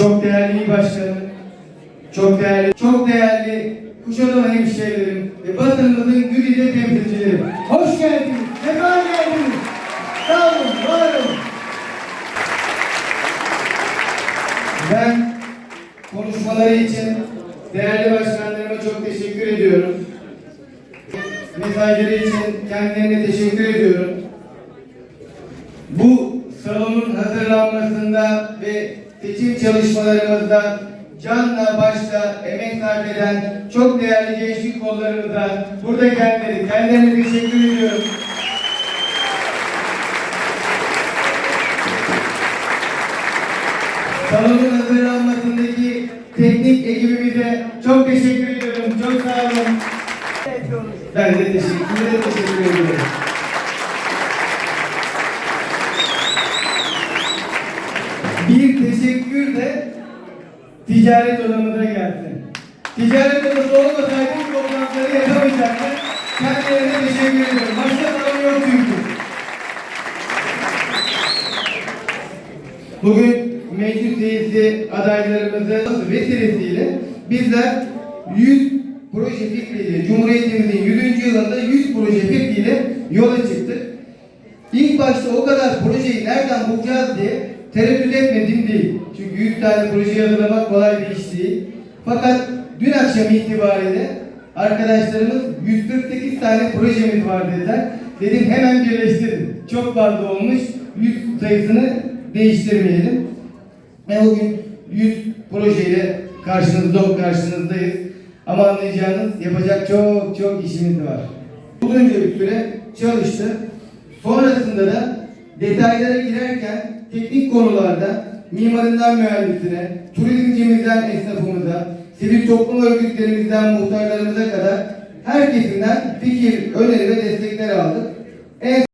çok değerli il başkanım, çok değerli, çok değerli Kuşadası hemşehrilerim ve basınımızın güzide temsilcileri. Hoş geldiniz, sefa geldiniz. Sağ olun, var olun. Ben konuşmaları için değerli başkanlarıma çok teşekkür ediyorum. Mesajları için kendilerine teşekkür ediyorum. Bu salonun hazırlanmasında ve seçim çalışmalarımızda canla başla emek sarf eden çok değerli gençlik kollarımıza burada kendileri, kendilerine teşekkür ediyorum. Salonun hazırlanmasındaki teknik ekibimize çok teşekkür ediyorum. Çok sağ olun. Ben de teşekkür ederim. Teşekkür ediyorum. Bir teşekkür de ticaret odamıza gelsin. Ticaret odası olmasaydı bu toplantıları yapamayacaktık. Kendilerine teşekkür ediyorum. Başka sorun yok çünkü. Bugün meclis üyesi adaylarımızın vesilesiyle bizler 100 proje fikriyle Cumhuriyetimizin 100. yılında 100 proje fikriyle yola çıktık. İlk başta o kadar projeyi nereden bulacağız diye tereddüt etmedim değil. Çünkü 100 tane proje hazırlamak kolay bir iş değil. Fakat dün akşam itibariyle arkadaşlarımız 148 tane projemiz var dediler. Dedim hemen birleştirin. Çok fazla olmuş. 100 sayısını değiştirmeyelim. Ve bugün 100 projeyle karşınızda karşınızdayız. Ama anlayacağınız yapacak çok çok işimiz var. Uzunca bir süre çalıştı. Sonrasında da detaylara girerken teknik konularda mimarından mühendisine, turizmcimizden esnafımıza, sivil toplum örgütlerimizden muhtarlarımıza kadar herkesinden fikir, öneri ve destekler aldık. En